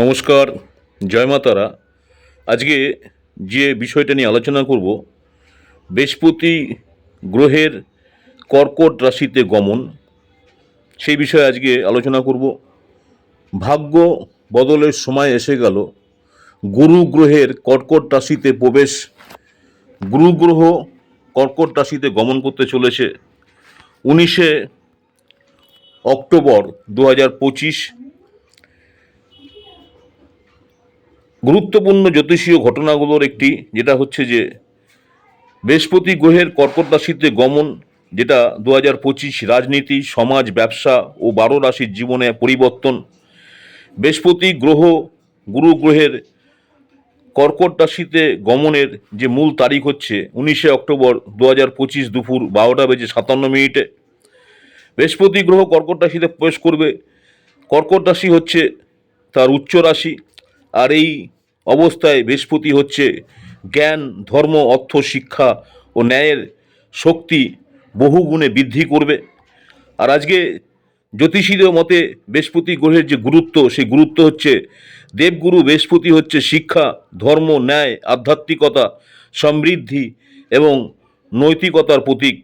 নমস্কার, জয় মাতারা আজকে যে বিষয়টা নিয়ে আলোচনা করব, বৃহস্পতি গ্রহের কর্কট রাশিতে গমন, সেই বিষয়ে আজকে আলোচনা করব। ভাগ্য বদলের সময় এসে গেল। গুরু গ্রহের কর্কট রাশিতে প্রবেশ, গুরু গ্রহ কর্কট রাশিতে গমন করতে চলেছে। উনিশে অক্টোবর দু হাজার পঁচিশ গুরুত্বপূর্ণ জ্যোতিষীয় ঘটনাগুলোর একটি, যেটা হচ্ছে যে বৃহস্পতি গ্রহের কর্কট রাশিতে গমন, যেটা দু হাজার পঁচিশ রাজনীতি, সমাজ, ব্যবসা ও বারো রাশির জীবনে পরিবর্তন। বৃহস্পতি গ্রহ, গুরু গ্রহের কর্কট রাশিতে গমনের যে মূল তারিখ হচ্ছে উনিশে অক্টোবর দু হাজার পঁচিশ দুপুর বারোটা বেজে সাতান্ন মিনিটে। বৃহস্পতি গ্রহ কর্কট রাশিতে প্রবেশ করবে। কর্কট রাশি হচ্ছে তার উচ্চ রাশি। আর এই অবস্থায় বৃহস্পতি হচ্ছে জ্ঞান, ধর্ম, অর্থ, শিক্ষা ও ন্যায়ের শক্তি বহুগুণে বৃদ্ধি করবে। আর আজকে জ্যোতিষীদের মতে বৃহস্পতি গ্রহের যে গুরুত্ব, সেই গুরুত্ব হচ্ছে দেবগুরু, বৃহস্পতি হচ্ছে শিক্ষা, ধর্ম, ন্যায়, আধ্যাত্মিকতা, সমৃদ্ধি এবং নৈতিকতার প্রতীক।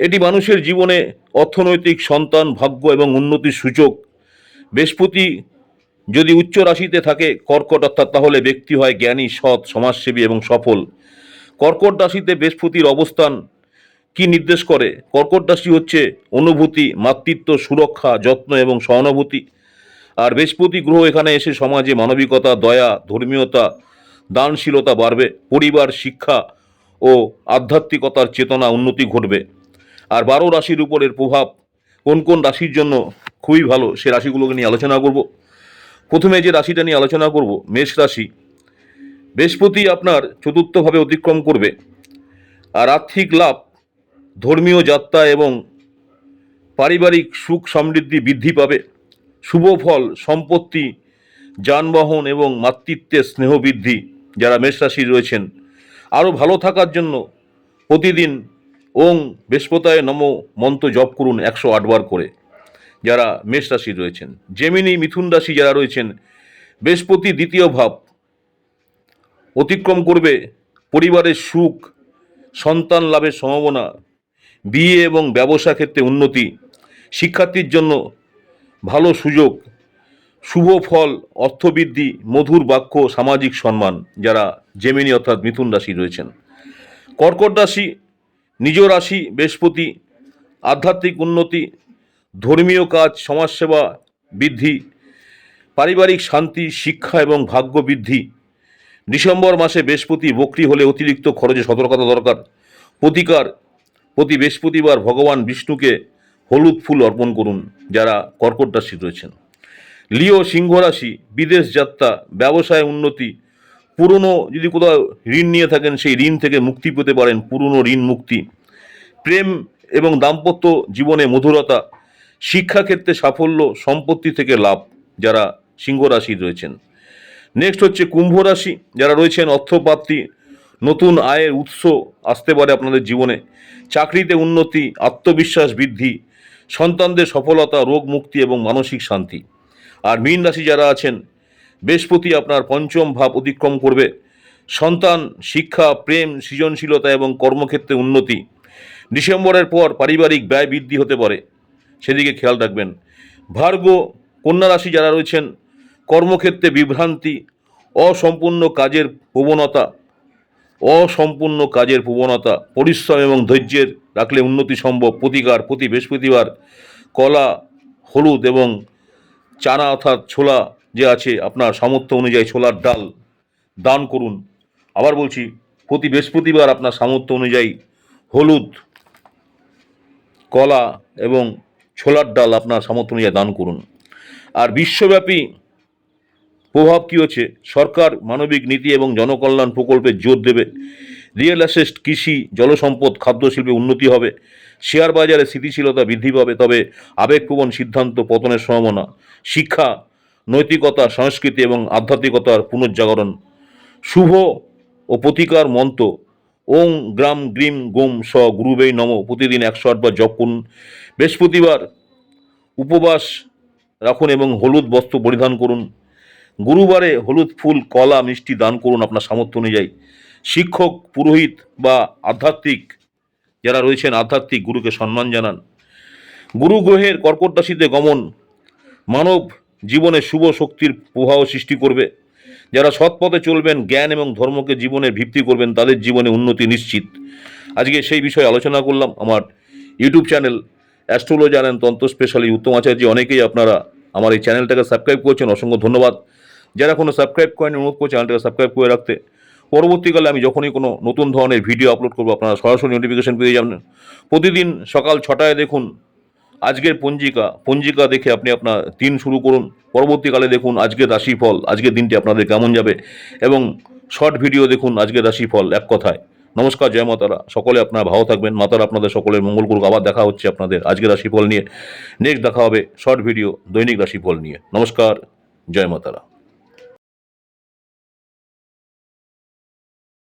এটি মানুষের জীবনে অর্থনৈতিক সন্তান, ভাগ্য এবং উন্নতির সূচক। বৃহস্পতি যদি উচ্চ রাশিতে থাকে কর্কট, অর্থাৎ তাহলে ব্যক্তি হয় জ্ঞানী, সৎ, সমাজসেবী এবং সফল। কর্কট রাশিতে বৃহস্পতির অবস্থান কি নির্দেশ করে? কর্কট রাশি হচ্ছে অনুভূতি, মাতৃত্ব, সুরক্ষা, যত্ন এবং সহানুভূতি। আর বৃহস্পতি গ্রহ এখানে এসে সমাজে মানবিকতা, দয়া, ধর্মীয়তা, দানশীলতা বাড়বে। পরিবার, শিক্ষা ও আধ্যাত্মিকতার চেতনা উন্নতি ঘটবে। আর বারো রাশির উপরের প্রভাব কোন কোন রাশির জন্য খুবই ভালো, সে রাশিগুলোকে নিয়ে আলোচনা করব। প্রথমে যে রাশিটা নিয়ে আলোচনা করব, মেষ রাশি, বৃহস্পতি আপনার চতুর্থভাবে অতিক্রম করবে। আর আর্থিক লাভ, ধর্মীয় যাত্রা এবং পারিবারিক সুখ সমৃদ্ধি বৃদ্ধি পাবে। শুভ ফল, সম্পত্তি, যানবাহন এবং মাতৃত্বের স্নেহ বৃদ্ধি, যারা মেষ রাশি রয়েছেন। আরও ভালো থাকার জন্য প্রতিদিন ওং বৃহস্পতায় নম মন্ত্র জপ করুন একশো আটবার করে। যারা মেষ রাশি রয়েছেন। জেমিনি মিথুন রাশি যারা রয়েছেন, বৃহস্পতি দ্বিতীয় ভাব অতিক্রম করবে পরিবারের সুখ, সন্তান লাভের সম্ভাবনা, বিয়ে এবং ব্যবসা ক্ষেত্রে উন্নতি, শিক্ষার্থীর জন্য ভালো সুযোগ, শুভ ফল, অর্থবৃদ্ধি, মধুর বাক্য, সামাজিক সম্মান যারা জেমিনি অর্থাৎ মিথুন রাশি রয়েছেন। কর্কট রাশি, নিজ রাশি, বৃহস্পতি, আধ্যাত্মিক উন্নতি ধর্মীয় কাজ, সমাজসেবা বৃদ্ধি, পারিবারিক শান্তি, শিক্ষা এবং ভাগ্য বৃদ্ধি। ডিসেম্বর মাসে বৃহস্পতি বক্রি হলে অতিরিক্ত খরচে সতর্কতা দরকার। প্রতিকার, প্রতি বৃহস্পতিবার ভগবান বিষ্ণুকে হলুদ ফুল অর্পণ করুন, যারা কর্কট রাশি রয়েছেন। লিও, সিংহ রাশি, বিদেশ যাত্রা, ব্যবসায় উন্নতি, পুরনো যদি কোথাও ঋণ নিয়ে থাকেন, সেই ঋণ থেকে মুক্তি পেতে পারেন পুরনো ঋণ মুক্তি। প্রেম এবং দাম্পত্য জীবনে মধুরতা শিক্ষাক্ষেত্রে সাফল্য, সম্পত্তি থেকে লাভ, যারা সিংহ রাশি রয়েছেন। নেক্সট হচ্ছে কুম্ভ রাশি, যারা রয়েছেন অর্থপ্রাপ্তি নতুন আয়ের উৎস আসতে পারে আপনাদের জীবনে। চাকরিতে উন্নতি, আত্মবিশ্বাস বৃদ্ধি, সন্তানদের সফলতা, রোগ মুক্তি এবং মানসিক শান্তি। আর মীন রাশি যারা আছেন, বৃহস্পতি আপনার পঞ্চম ভাব অতিক্রম করবে। সন্তান, শিক্ষা, প্রেম, সৃজনশীলতা এবং কর্মক্ষেত্রে উন্নতি। ডিসেম্বরের পর পারিবারিক ব্যয় বৃদ্ধি হতে পারে। সেদিকে খেয়াল রাখবেন। ভার্গ, কন্যা রাশি যারা রয়েছেন, কর্মক্ষেত্রে বিভ্রান্তি, অসম্পূর্ণ কাজের প্রবণতা, অসম্পূর্ণ কাজের প্রবণতা, পরিশ্রম এবং ধৈর্যের রাখলে উন্নতি সম্ভব, প্রতিকার, প্রতি বৃহস্পতিবার কলা, হলুদ এবং চানা অর্থাৎ ছোলা যে আছে, আপনার সামর্থ্য অনুযায়ী ছোলার ডাল দান করুন। আবার বলছি, প্রতি বৃহস্পতিবার আপনার সামর্থ্য অনুযায়ী হলুদ, কলা এবং ছোলার ডাল আপনার সামর্থ্য অনুযায়ী দান করুন। আর বিশ্বব্যাপী প্রভাব কী হচ্ছে? সরকার মানবিক নীতি এবং জনকল্যাণ প্রকল্পে জোর দেবে। রিয়েল অ্যাসেস্ট কৃষি, জলসম্পদ খাদ্য শিল্পে উন্নতি হবে। শেয়ার বাজারে স্থিতিশীলতা বৃদ্ধি পাবে, তবে আবেগপ্রবণ সিদ্ধান্ত পতনের সম্ভাবনা। শিক্ষা, নৈতিকতা, সংস্কৃতি এবং আধ্যাত্মিকতার পুনর্জাগরণ। শুভ ও প্রতিকার মন্ত্র, ওং গ্রাম গ্রিম গোম স গুরুবেই নম। প্রতিদিন একশো আটবার জপ করুন। বৃহস্পতিবার উপবাস রাখুন এবং হলুদ বস্ত্র পরিধান করুন। গুরুবারে হলুদ ফুল, কলা, মিষ্টি দান করুন আপনার সামর্থ্য অনুযায়ী। শিক্ষক, পুরোহিত বা আধ্যাত্মিক যারা রয়েছেন, আধ্যাত্মিক গুরুকে সম্মান জানান। গুরু গ্রহের কর্কট রাশিতে গমন মানব জীবনে শুভ শক্তির প্রভাব সৃষ্টি করবে। যারা সৎ পথে চলবেন, জ্ঞান এবং ধর্মকে জীবনের ভিত্তি করবেন, তাদের জীবনে উন্নতি নিশ্চিত। আজকে সেই বিষয়ে আলোচনা করলাম আমার YouTube channel astrologer and tantra specially Uttam Acharya, অনেকেই আপনারা আমার এই চ্যানেলটাকে সাবস্ক্রাইব করছেন, অসংখ্য ধন্যবাদ। যারা কোনো সাবস্ক্রাইব করেন অনুরোধ করছে চ্যানেলটাকে সাবস্ক্রাইব করে রাখতে। পরবর্তীকালে আমি যখনই কোনো নতুন ধরনের ভিডিও আপলোড করব, আপনারা সরাসরি নোটিফিকেশন পেয়ে যাবেন। প্রতিদিন সকাল ছটায় দেখুন, আজকের পঞ্জিকা। পঞ্জিকা দেখে আপনি আপনার দিন শুরু করুন। পরবর্তীকালে দেখুন আজকের রাশিফল, আজকের দিনটি আপনাদের কেমন যাবে। এবং শর্ট ভিডিও দেখুন, আজকের রাশিফল, এক কথায়। নমস্কার, জয় মাতারা। সকলে আপনার ভালো থাকবেন। মাতারা আপনাদের সকলের মঙ্গল করুক। আবার দেখা হচ্ছে আপনাদের আজকের রাশিফল নিয়ে। নেক্সট দেখা হবে শর্ট ভিডিও দৈনিক রাশিফল নিয়ে। নমস্কার, জয় মাতারা।